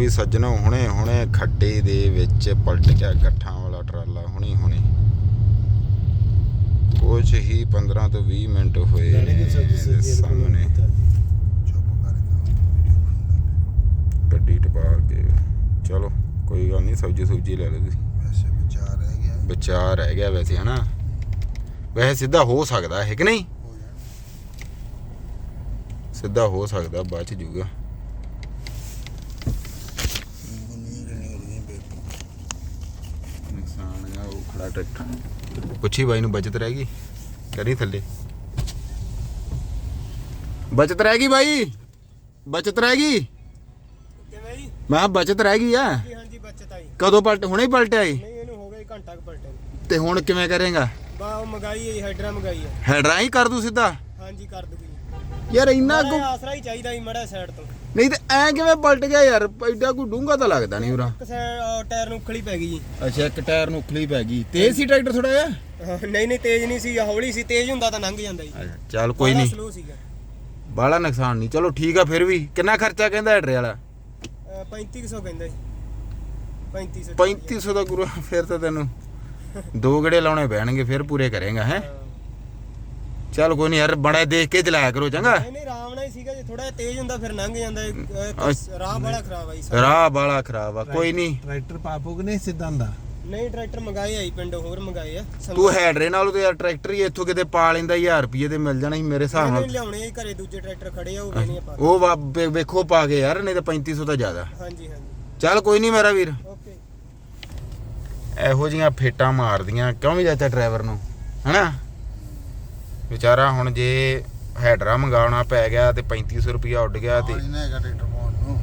ਵੀ ਸੱਜਣੋ ਹੁਣੇ ਹੁਣੇ ਖੱਡੇ ਦੇ ਵਿੱਚ ਪਲਟ ਗਿਆ ਗੱਠਾਂ ਵਾਲਾ ਟਰਾਲਾ ਹੁਣੇ ਹੁਣੇ। ਕੁਝ ਹੀ 15 ਤੋਂ 20 ਮਿੰਟ ਹੋਏ ਨੇ ਸਾਹਮਣੇ। ਚੁੱਪ ਕਰ ਗੱਡੀ ਟਪਾ ਕੇ। ਚਲੋ ਕੋਈ ਗੱਲ ਨਹੀਂ ਸਬਜੀ ਸੁਬਜੀ ਲੈ ਲਓ ਤੁਸੀਂ। ਵੈਸੇ ਵਿਚਾਰ ਰਹਿ ਗਿਆ। ਬਚਾ ਰਹਿ ਗਿਆ ਵੈਸੇ ਹਨਾ? ਵੈਸੇ ਸਿੱਧਾ ਹੋ ਸਕਦਾ ਹੈ ਕਿ ਨਹੀਂ? ਹੋ ਜਾਣਾ ਸਿੱਧਾ ਹੋ ਸਕਦਾ ਬਾਅਦ ਚ ਜੂਗਾ। ਨੁਕਸਾਨ ਹੈ ਉਹ ਖੜਾ ਟਰੈਕਟਰ ਪੁੱਛੀ ਬਾਈ ਨੂੰ ਬਚਤ ਰਹਿ ਗਈ? ਕਰੀ ਥੱਲੇ? ਬਚਤ ਰਹਿ ਗਈ ਬਾਈ? ਬਚਤ ਰਹਿ ਗਈ? ਕਿਵੇਂ ਜੀ? ਮੈਂ ਕਿਹਾ ਬਚਤ ਰਹਿ ਗਈ ਆ। ਜੀ ਹਾਂਜੀ ਬੱਚਤ ਆਈ। ਕਦੋਂ ਪਲਟ ਹੁਣੇ ਹੀ ਪਲਟਿਆ ਈ? ਨਹੀਂ ਇਹਨੂੰ ਹੋ ਗਿਆ ਜੀ ਘੰਟਾ ਕੁ। ਤੇ ਹੁਣ ਕਿਵੇਂ ਕਰੇਗਾ? ਬਾ ਉਹ ਮੰਗਾਈ ਹੈ ਜੀ ਹਾਈਡਰਾ ਮੰਗਾਈ ਹੈ ਹੈਡਰਾਂ ਹੀ ਕਰ ਦੂ ਸਿੱਧਾ? ਹਾਂਜੀ ਕਰ ਦੂਗੀ ਯਾਰ ਇੰਨਾ ਕੁ ਆਸਰਾ ਹੀ ਚਾਹੀਦਾ ਜੀ ਮੜਾ ਸਾਈਡ ਤੋਂ। ਨਹੀਂ ਤੇ ਐ ਕਿਵੇਂ ਪਲਟ ਗਿਆ ਯਾਰ? ਐਡਾ ਕੋਈ ਡੂੰਗਾ ਤਾਂ ਲੱਗਦਾ ਨਹੀਂ ਉਰਾ। ਟਾਇਰ ਨੂੰ ਉਖਲੀ ਪੈ ਗਈ ਜੀ। ਅੱਛਾ ਇੱਕ ਟਾਇਰ ਨੂੰ ਉਖਲੀ ਪੈ ਗਈ। ਤੇਜ਼ ਸੀ ਟਰੈਕਟਰ ਥੋੜਾ ਜਿਹਾ? ਨਹੀਂ ਨਹੀਂ ਤੇਜ਼ ਨਹੀਂ ਸੀ ਹੌਲੀ ਸੀ ਤੇਜ਼ ਹੁੰਦਾ ਤਾਂ ਲੰਘ ਜਾਂਦਾ ਜੀ। ਚੱਲ ਕੋਈ ਨਹੀਂ। ਸਲੋ ਸੀਗਾ। ਬਾਹਲਾ ਨੁਕਸਾਨ ਨਹੀਂ। ਚਲੋ ਠੀਕ ਆ ਫਿਰ ਵੀ। ਕਿੰਨਾ ਖਰਚਾ ਕਹਿੰਦਾ ਹੈਡਰੇ ਵਾਲਾ? ਅਹ 3500 ਕਹਿੰਦਾ ਜੀ। 3500 3500 ਦਾ ਗੁਰੂ ਫਿਰ ਤਾਂ ਤੈਨੂੰ ਦੋ ਗੜੇ ਲਾਉਣੇ ਪੈਣਗੇ ਫਿਰ ਪੂਰੇ ਕਰੇਗਾ ਹਾਂ। ਚੱਲ ਕੋਈ ਨਹੀਂ ਯਾਰ ਬੜਾ ਦੇਖ ਕੇ ਚਲਾਇਆ ਕਰੋ ਚੰਗਾ। ਨਹੀਂ ਨਹੀਂ ਆਰਾਮ ਨਾਲ ਹੀ ਸੀਗਾ ਜੇ ਥੋੜਾ ਤੇਜ਼ ਹੁੰਦਾ ਫਿਰ ਲੰਘ ਜਾਂਦਾ ਇਹ, ਅਹ, ਅੱਛਾ। ਰਾਹ ਬੜਾ ਖਰਾਬ ਆ ਜੀ ਸਾਰਾ। ਰਾਹ ਬਾਲਾ ਖਰਾਬ ਆ ਕੋਈ ਨਹੀਂ ਟਰੈਕਟਰ ਪਾਪੋਗੇ ਨਹੀਂ ਸਿੱਧਾ ਹੁੰਦਾ? ਨਹੀਂ ਟਰੈਕਟਰ ਮੰਗਾਏ ਆਈ ਪਿੰਡੋਂ ਹੋਰ ਮੰਗਾਏ ਆ। ਤੂੰ ਹੈਡਰੇ ਨਾਲੋਂ ਤੇ ਯਾਰ ਟਰੈਕਟਰ ਹੀ ਇੱਥੋਂ ਕਿਤੇ ਪਾ ਲੈਂਦਾ 1000 ਰੁਪਏ ਦੇ ਮਿਲ ਜਾਣਾ ਸੀ ਮੇਰੇ ਹਿਸਾਬ ਨਹੀਂ ਨਾਲ। ਲਿਆਉਣੇ ਆ ਘਰੇ ਦੂਜੇ ਟਰੈਕਟਰ ਖੜੇ ਆ ਉਹ ਵੇਣੇ ਆਪਾਂ ਉਹ ਵਾ- ਵੇ- ਵੇਖੋ ਪਾ ਕੇ ਯਾਰ ਨਹੀਂ ਤਾਂ 3500 ਤਾਂ ਜ਼ਿਆਦਾ। ਹਾਂਜੀ ਹਾਂਜੀ। ਚੱਲ ਕੋਈ ਨਹੀਂ ਮੇਰਾ ਵੀਰ। ਓਕੇ। ਇਹੋ ਜੀਆਂ ਫੇਟਾਂ ਮਾਰਦੀਆਂ ਕਿਉਂ ਵੀ ਚਾਚਾ ਡਰਾਈਵਰ ਨੂੰ ਹਨਾ? ਵਿਚਾਰਾ ਹੁਣ ਜੇ ਹੈਡਰਾ ਮੰਗਾਉਣਾ ਪੈ ਗਿਆ ਤੇ 3500 ਰੁਪਇਆ ਉੱਡ ਗਿਆ ਤੇ ਪਾਣੀ ਨਾ ਹੈਗਾ ਟਰੈਕਟਰ ਪਾਉਣ ਨੂੰ।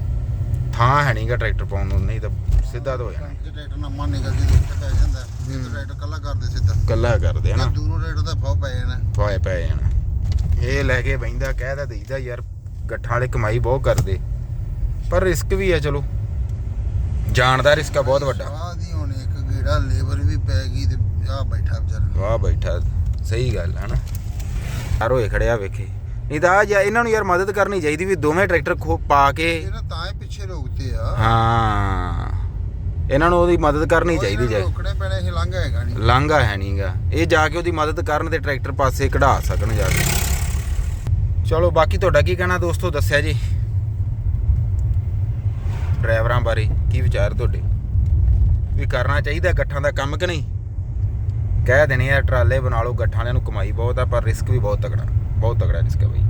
ਥਾਂ ਹੈ ਨਹੀਂਗਾ ਟਰੈਕਟਰ ਪਾਉਣ ਨੂੰ ਨਹੀਂ ਤਾਂ ਸਿੱਧਾ ਤਾਂ ਹੋ ਜਾਣਾ। ਟਰੈਕਟਰ ਨਾ ਮਨ ਨਿਕਲਦੀ ਤੇ ਉੱਤੇ ਪੈ ਜਾਂਦਾ। ਇਹ ਤਾਂ ਟਰੈਕਟਰ ਕੱਲਾ ਕਰਦੇ ਸਿੱਧਾ। ਕੱਲਾ ਕਰਦੇ ਹਨਾ ਜੇ ਦੂਰੋਂ ਟਰੈਕਟਰ ਦਾ ਫਾਉ ਪੈ ਜਾਣਾ। ਪਾਏ ਪੈ ਜਾਣਾ। ਇਹ ਲੈ ਕੇ ਬੈਂਦਾ ਕਹਿਦਾ ਦੇਈਦਾ ਯਾਰ ਗੱਠਾਂ ਵਾਲੇ ਕਮਾਈ ਬਹੁਤ ਕਰਦੇ। ਪਰ ਰਿਸਕ ਵੀ ਹੈ ਚਲੋ। ਜਾਣ ਦਾ ਰਿਸਕ ਆ ਬਹੁਤ ਵੱਡਾ। ਸਵਾਹ ਦੀ ਹੁਣ ਇੱਕ ਗੀੜਾ ਲੇਬਰ ਵੀ ਪੈ ਗਈ ਤੇ ਆ ਬੈਠਾ ਵਿਚਾਰਾ। ਵਾਹ ਬੈਠਾ ਸਹੀ ਗੱਲ ਹੈ ਨਾ। ਯਾਰ ਹੋਏ ਖੜਿਆ ਵੇਖੇ। ਨਹੀਂ ਤਾਂ ਆ ਇਹਨਾਂ ਨੂੰ ਯਾਰ ਮਦਦ ਕਰਨੀ ਚਾਹੀਦੀ ਵੀ ਦੋਵੇਂ ਟਰੈਕਟਰ ਖੋ ਪਾ ਕੇ। ਇਹ ਨਾ ਤਾਂ ਹੀ ਪਿੱਛੇ ਰੋਕਤੇ ਆ। ਹਾਂ। ਇਹਨਾਂ ਨੂੰ ਉਹਦੀ ਮਦਦ ਕਰਨੀ ਚਾਹੀਦੀ ਜੇ। ਰੋਕਣੇ ਪੈਣੇ ਸੀ ਲੰਘ ਹੈਗਾ ਨਹੀਂ। ਲਾਂਘਾ ਹੈ ਨਹੀਂਗਾ ਇਹ ਜਾ ਕੇ ਉਹਦੀ ਮਦਦ ਕਰਨ ਤੇ ਟਰੈਕਟਰ ਪਾਸੇ ਕਢਾ ਸਕਣ ਜਾ ਕੇ। ਚਲੋ ਬਾਕੀ ਤੁਹਾਡਾ ਕੀ ਕਹਿਣਾ ਦੋਸਤੋ ਦੱਸਿਆ ਜੀ? ਡਰਾਈਵਰਾਂ ਬਾਰੇ ਕੀ ਵਿਚਾਰ ਤੁਹਾਡੇ? ਵੀ ਕਰਨਾ ਚਾਹੀਦਾ ਗੱਠਾਂ ਦਾ ਕੰਮ ਕਿ ਨਹੀਂ? ਕਹਿ ਦੇਣੇ ਆ ਟਰਾਲੇ ਬਣਾ ਲਓ, ਗੱਠਾਂ ਵਾਲਿਆਂ ਨੂੰ ਕਮਾਈ ਬਹੁਤ ਆ, ਪਰ ਰਿਸਕ ਵੀ ਬਹੁਤ ਤਗੜਾ ਬਹੁਤ ਤਗੜਾ ਰਿਸਕ ਹੈ ਬਈ।